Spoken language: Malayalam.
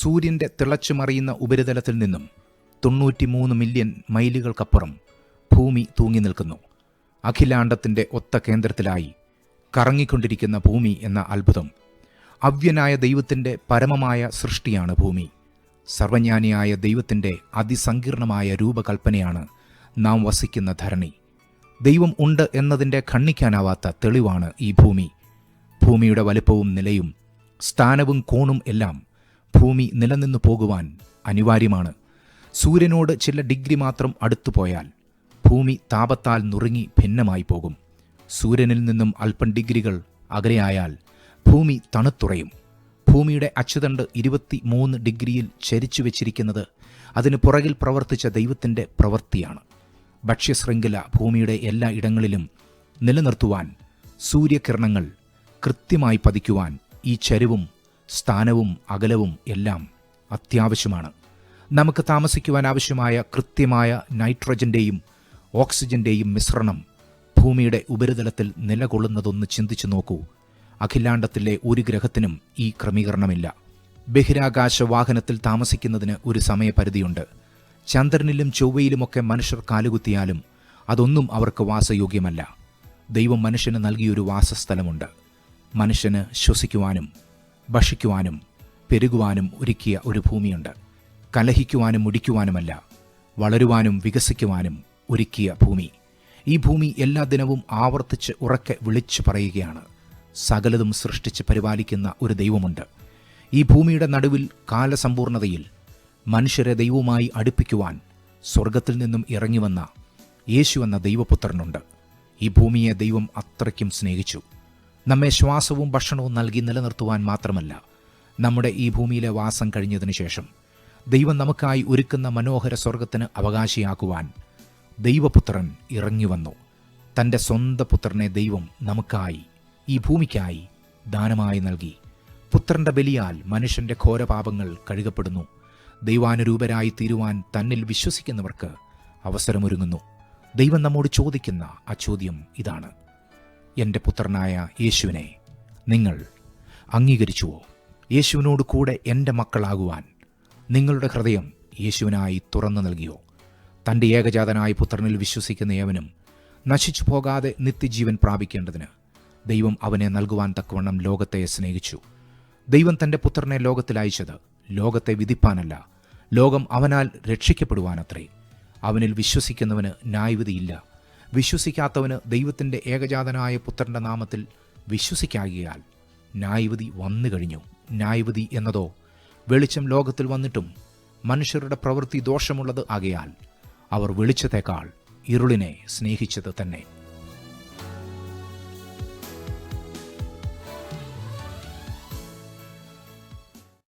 സൂര്യന്റെ തിളച്ചുമറിയുന്ന ഉപരിതലത്തിൽ നിന്നും തൊണ്ണൂറ്റിമൂന്ന് മില്യൺ മൈലുകൾക്കപ്പുറം ഭൂമി തൂങ്ങി നിൽക്കുന്നു. അഖിലാണ്ടത്തിന്റെ ഒത്ത കേന്ദ്രത്തിലായി കറങ്ങിക്കൊണ്ടിരിക്കുന്ന ഭൂമി എന്ന അത്ഭുതം അവ്യനായ ദൈവത്തിന്റെ പരമമായ സൃഷ്ടിയാണ് ഭൂമി. സർവജ്ഞാനിയായ ദൈവത്തിന്റെ അതിസങ്കീർണമായ രൂപകൽപ്പനയാണ് നാം വസിക്കുന്ന ധരണി. ദൈവം ഉണ്ട് എന്നതിന്റെ ഖണ്ണിക്കാനാവാത്ത തെളിവാണ് ഈ ഭൂമി. ഭൂമിയുടെ വലുപ്പവും നിലയും സ്ഥാനവും കോണും എല്ലാം ഭൂമി നിലനിന്നു പോകുവാൻ അനിവാര്യമാണ്. സൂര്യനോട് ചില ഡിഗ്രി മാത്രം അടുത്തു പോയാൽ ഭൂമി താപത്താൽ നുറുങ്ങി ഭിന്നമായി പോകും. സൂര്യനിൽ നിന്നും അല്പം ഡിഗ്രികൾ അകലെയായാൽ ഭൂമി തണുത്തുറയും. ഭൂമിയുടെ അച്ചുതണ്ട് ഇരുപത്തി മൂന്ന് ഡിഗ്രിയിൽ ചരിച്ചു വെച്ചിരിക്കുന്നത് അതിന് പുറകിൽ പ്രവർത്തിച്ച ദൈവത്തിന്റെ പ്രവൃത്തിയാണ്. ഭക്ഷ്യശൃംഖല ഭൂമിയുടെ എല്ലാ ഇടങ്ങളിലും നിലനിർത്തുവാൻ സൂര്യകിരണങ്ങൾ കൃത്യമായി പതിക്കുവാൻ ഈ ചരിവും സ്ഥാനവും അകലവും എല്ലാം അത്യാവശ്യമാണ്. നമുക്ക് താമസിക്കുവാൻ ആവശ്യമായ കൃത്യമായ നൈട്രജന്റെയും ഓക്സിജന്റെയും മിശ്രണം ഭൂമിയുടെ ഉപരിതലത്തിൽ നിലകൊള്ളുന്നതൊന്ന് ചിന്തിച്ചു നോക്കൂ. അഖിലാണ്ടത്തിലെ ഒരു ഗ്രഹത്തിനും ഈ ക്രമീകരണമില്ല. ബഹിരാകാശ വാഹനത്തിൽ താമസിക്കുന്നതിന് ഒരു സമയപരിധിയുണ്ട്. ചന്ദ്രനിലും ചൊവ്വയിലുമൊക്കെ മനുഷ്യർ കാലുകുത്തിയാലും അതൊന്നും അവർക്ക് വാസയോഗ്യമല്ല. ദൈവം മനുഷ്യന് നൽകിയൊരു വാസസ്ഥലമുണ്ട്. മനുഷ്യന് ശ്വസിക്കുവാനും ഭക്ഷിക്കുവാനും പെരുകുവാനും ഒരുക്കിയ ഒരു ഭൂമിയുണ്ട്. കലഹിക്കുവാനും മുടിക്കുവാനുമല്ല വളരുവാനും വികസിക്കുവാനും ഒരുക്കിയ ഭൂമി. ഈ ഭൂമി എല്ലാ ദിനവും ആവർത്തിച്ച് ഉറക്കെ വിളിച്ചു പറയുകയാണ്. സകലതും സൃഷ്ടിച്ച് പരിപാലിക്കുന്ന ഒരു ദൈവമുണ്ട്. ഈ ഭൂമിയുടെ നടുവിൽ കാലസമ്പൂർണതയിൽ മനുഷ്യരെ ദൈവവുമായി അടുപ്പിക്കുവാൻ സ്വർഗത്തിൽ നിന്നും ഇറങ്ങി വന്ന യേശു എന്ന ദൈവപുത്രനുണ്ട്. ഈ ഭൂമിയെ ദൈവം അത്രയ്ക്കും സ്നേഹിച്ചു. നമ്മെ ശ്വാസവും ഭക്ഷണവും നൽകി നിലനിർത്തുവാൻ മാത്രമല്ല നമ്മുടെ ഈ ഭൂമിയിലെ വാസം കഴിഞ്ഞതിന് ശേഷം ദൈവം നമുക്കായി ഒരുക്കുന്ന മനോഹര സ്വർഗത്തിന് അവകാശിയാക്കുവാൻ ദൈവപുത്രൻ ഇറങ്ങി വന്നു. തന്റെ സ്വന്തം പുത്രനെ ദൈവം നമുക്കായി ഈ ഭൂമിക്കായി ദാനമായി നൽകി. പുത്രന്റെ ബലിയാൽ മനുഷ്യന്റെ ഘോരപാപങ്ങൾ കഴുകപ്പെടുന്നു. ദൈവാനുരൂപരായി തീരുവാൻ തന്നിൽ വിശ്വസിക്കുന്നവർക്ക് അവസരമൊരുങ്ങുന്നു. ദൈവം നമ്മോട് ചോദിക്കുന്ന ആ ചോദ്യം ഇതാണ്. എന്റെ പുത്രനായ യേശുവിനെ നിങ്ങൾ അംഗീകരിച്ചുവോ? യേശുവിനോട് കൂടെ എന്റെ മക്കളാകുവാൻ നിങ്ങളുടെ ഹൃദയം യേശുവിനായി തുറന്നു നൽകിയോ? തന്റെ ഏകജാതനായ പുത്രനിൽ വിശ്വസിക്കുന്ന ഏവനും നശിച്ചു പോകാതെ നിത്യജീവൻ പ്രാപിക്കേണ്ടതിന് ദൈവം അവനെ നൽകുവാൻ തക്കവണ്ണം ലോകത്തെ സ്നേഹിച്ചു. ദൈവം തന്റെ പുത്രനെ ലോകത്തിൽ അയച്ചത് ലോകത്തെ വിധിപ്പാനല്ല ലോകം അവനാൽ രക്ഷിക്കപ്പെടുവാനത്രേ. അവനിൽ വിശ്വസിക്കുന്നവന് ന്യായവിധിയില്ല. വിശ്വസിക്കാത്തവന് ദൈവത്തിന്റെ ഏകജാതനായ പുത്രന്റെ നാമത്തിൽ വിശ്വസിക്കാകിയാൽ ന്യായവിധി വന്നു കഴിഞ്ഞു. ന്യായവിധി എന്നതോ വെളിച്ചം ലോകത്തിൽ വന്നിട്ടും മനുഷ്യരുടെ പ്രവൃത്തി ദോഷമുള്ളത് ആകയാൽ അവർ വെളിച്ചത്തേക്കാൾ ഇരുളിനെ സ്നേഹിച്ചത് തന്നെ.